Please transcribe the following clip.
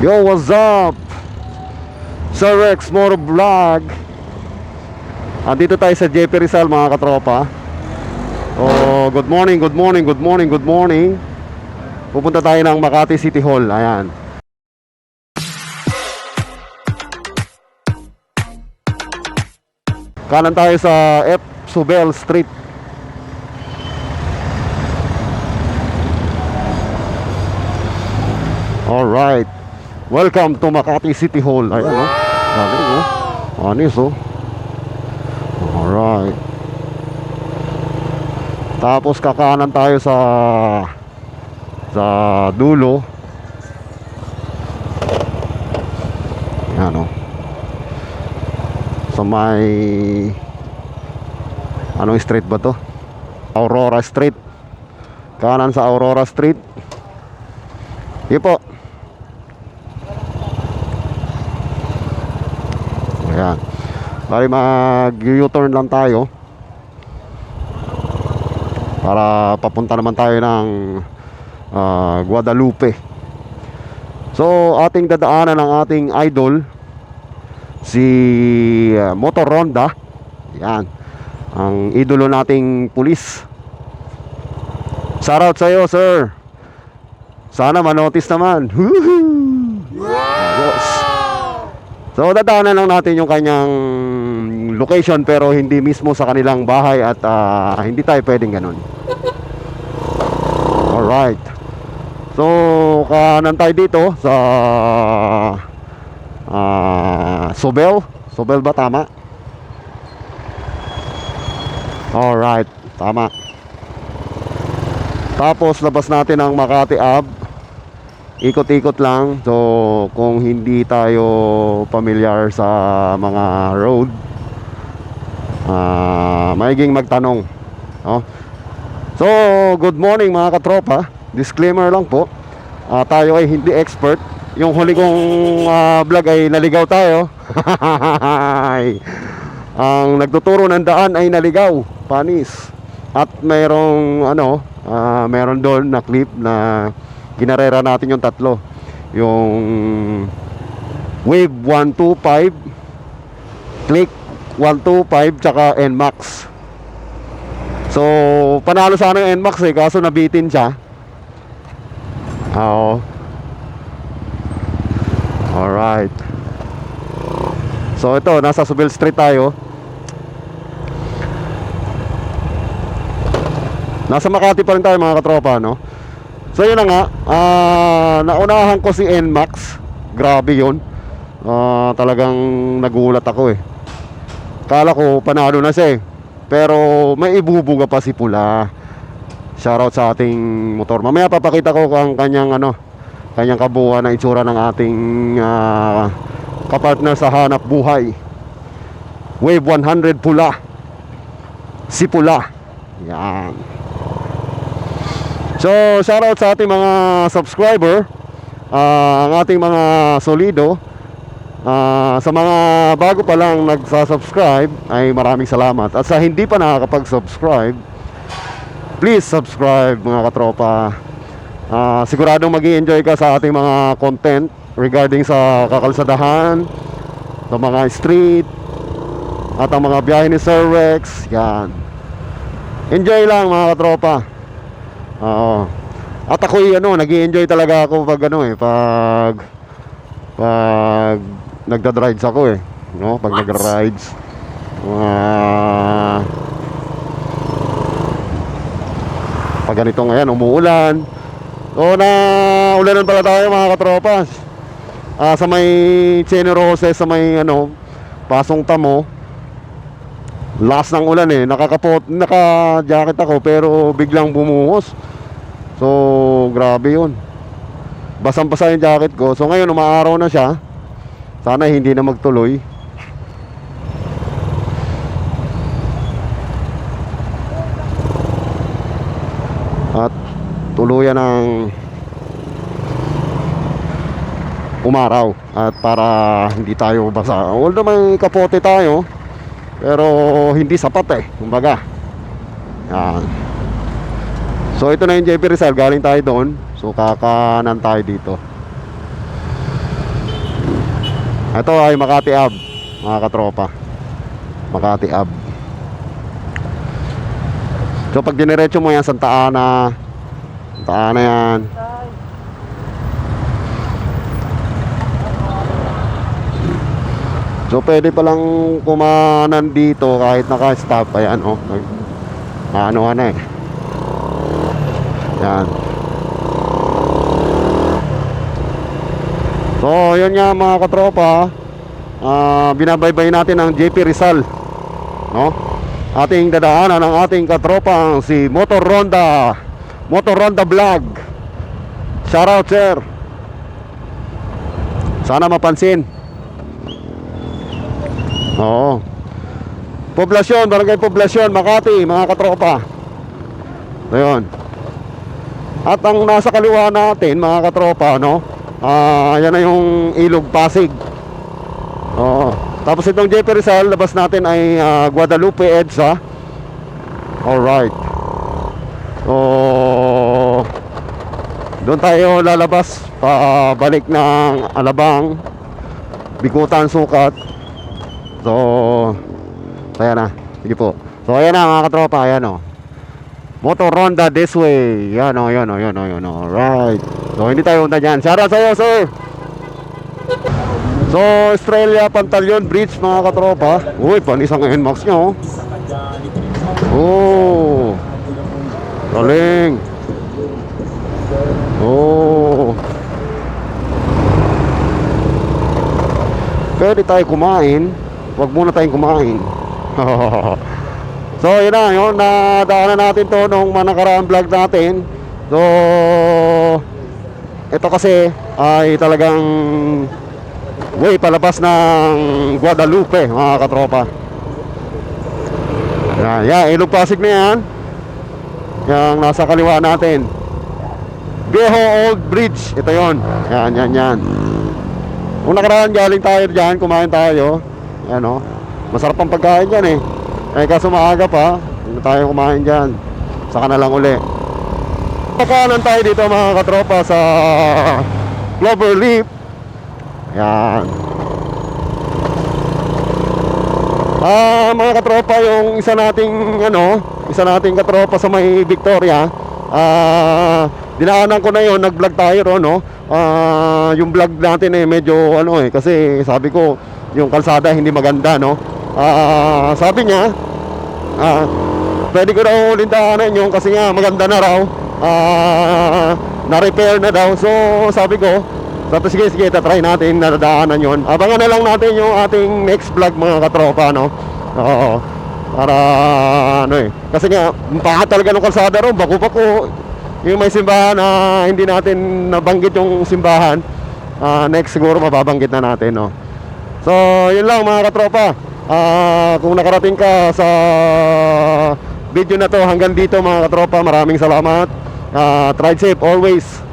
Yo, what's up? Sir Rex Moro Vlog. Andito tayo sa JP Rizal mga katropa. Oh, good morning, good morning, good morning, good morning. Pupunta tayo ng Makati City Hall. Ayan. Kanan tayo sa F. Subel Street. Alright. Welcome to Makati City Hall. Ayan, oh. Galing, oh. Anis, oh. Alright. Tapos kakanan tayo sa sa dulo. Ayan, oh. Sa may anong street ba to? Aurora Street. Kanan sa Aurora Street. Yun po. Ayan. Bali mag-U-turn lang tayo. Para papunta naman tayo ng ah, Guadalupe. So, ating dadaanan ng ating idol si ah, Motor Ronda. Yan. Ang idolo nating pulis. Shoutout sa iyo, sir. Sana manotice naman. Woohoo! So dadaanan lang natin yung kanyang location pero hindi mismo sa kanilang bahay at ah, hindi tayo pwedeng ganun. Alright. So kanan tayo dito sa ah, Sobel. Sobel ba tama? Alright, tama. Tapos labas natin ang Makati Ave ikot-ikot lang. So kung hindi tayo familiar sa mga road ah maiging magtanong no? so good morning mga katropa. Disclaimer lang po. Ah, tayo ay hindi expert. Yung huli kong ah, vlog ay naligaw tayo. Ang nagtuturo ng daan ay naligaw panis. At mayroong ano ah, meron doon na clip na ginarera natin yung tatlo. Yung wave 125 click 125 tsaka NMAX. So panalo sana yung NMAX eh kaso nabitin siya. Oo. Alright. So ito nasa Subil Street tayo. Nasa Makati pa rin tayo mga katropa no So yun na nga, ah, naunahan ko si NMAX. Grabe yun. Ah, talagang nagulat ako eh. Kala ko panalo na siya eh. Pero may ibubuga pa si Pula. Shoutout sa ating motor. Mamaya papakita ko ang kanyang ano, kanyang kabuuan na itsura ng ating ah, kapartner sa hanap buhay. Wave 100 Pula. Si Pula. Yan. So, shoutout sa ating mga subscriber, ah, ang ating mga solido. Ah, sa mga bago pa lang nagsasubscribe ay maraming salamat. At sa hindi pa nakakapag-subscribe, please subscribe mga katropa. Ah, siguradong mag enjoy ka sa ating mga content regarding sa kakalsadahan, sa mga street, at ang mga biyahe ni Sir Rex. Yan. Enjoy lang mga katropa. Oo. At ako'y ano, nag enjoy talaga ako pag ano eh, pag pag nagda-rides ako eh, no? Pag nagra-rides. Ah. pag ganito ngayon, umuulan. So na ulanan pala tayo mga katropas. Ah, sa may Generose, sa may ano, Pasong Tamo. Last ng ulan eh, nakakapot, naka-jacket ako pero biglang bumuhos. So, grabe yun. Basang-basa yung jacket ko. So, ngayon, umaaraw na siya. Sana hindi na magtuloy. At tuluyan ng umaraw at para hindi tayo basa. Although may kapote tayo, pero hindi sapat eh, kumbaga. Yan. So ito na yung JP Rizal, galing tayo doon. So kakanan tayo dito. Ito ay Makati Ave, mga katropa. Makati Ave. So pag diniretso mo yan, Santa Ana, Santa Ana yan. So pwede palang kumanan dito kahit naka-stop. Ayan oh. Ano na eh. Yan. So, yun nga mga katropa. Ah, binabaybay natin ang JP Rizal. No? Ating dadaanan ang ating katropang si Motor Ronda. Motor Ronda Vlog. Shout out, sir. Sana mapansin. Oo. Poblasyon, barangay Poblasyon, Makati, mga katropa. Ayun. At ang nasa kaliwa natin, mga katropa, no? Ah, yan na yung Ilog Pasig. Oo. Tapos itong JP Rizal, labas natin ay ah, Guadalupe EDSA. Alright. So, doon tayo lalabas pa balik ng Alabang, Bikutan, Sukat. So, ayan na. Sige po. So, ayan na mga katropa. Ayan o. Motor Ronda this way. Yan o, yan o, yan o, yan o. Alright. So, hindi tayo punta dyan. Shoutout sa'yo, sir. So, Australia Pantaleon Bridge, mga katropa. Uy, panisang NMAX nyo. Oh. Galing. Oh. Pwede tayo kumain. Huwag muna tayong kumain. so, yun na. Yun, nadaanan natin to nung manakaraang vlog natin. So, ito kasi ay talagang way palabas ng Guadalupe, mga katropa. Yan, yan. Ilog Pasig na yan. Yung nasa kaliwa natin. Viejo Old Bridge. Ito yon. Yan, yan, yan. Kung nakaraan galing tayo dyan, kumain tayo. Ano, masarap ang pagkain dyan eh. Eh kaso maaga pa, hindi tayo kumain dyan. Saka na lang uli. Pagkanan tayo dito mga katropa sa Cloverleaf. Yan. Ah, mga katropa, yung isa nating ano, isa nating katropa sa may Victoria. Ah, dinaanan ko na yon, nag-vlog tayo ron, no. Ah, yung vlog natin eh medyo ano eh kasi sabi ko yung kalsada hindi maganda, no. Ah, sabi niya, ah, pwede ko daw ulit daanan yung kasi nga maganda na raw. Ah, na-repair na daw. So, sabi ko, tapos sige, sige, tatry natin na daanan yon. Abangan na lang natin yung ating next vlog mga katropa, no? Oo. Para, ano eh. Kasi nga, paha talaga ng kalsada ron, bako-bako. Yung may simbahan na hindi natin nabanggit yung simbahan, ah, next siguro mababanggit na natin, no? So, yun lang mga katropa. Ah, kung nakarating ka sa video na to hanggang dito mga katropa, maraming salamat. Ah, ride safe always.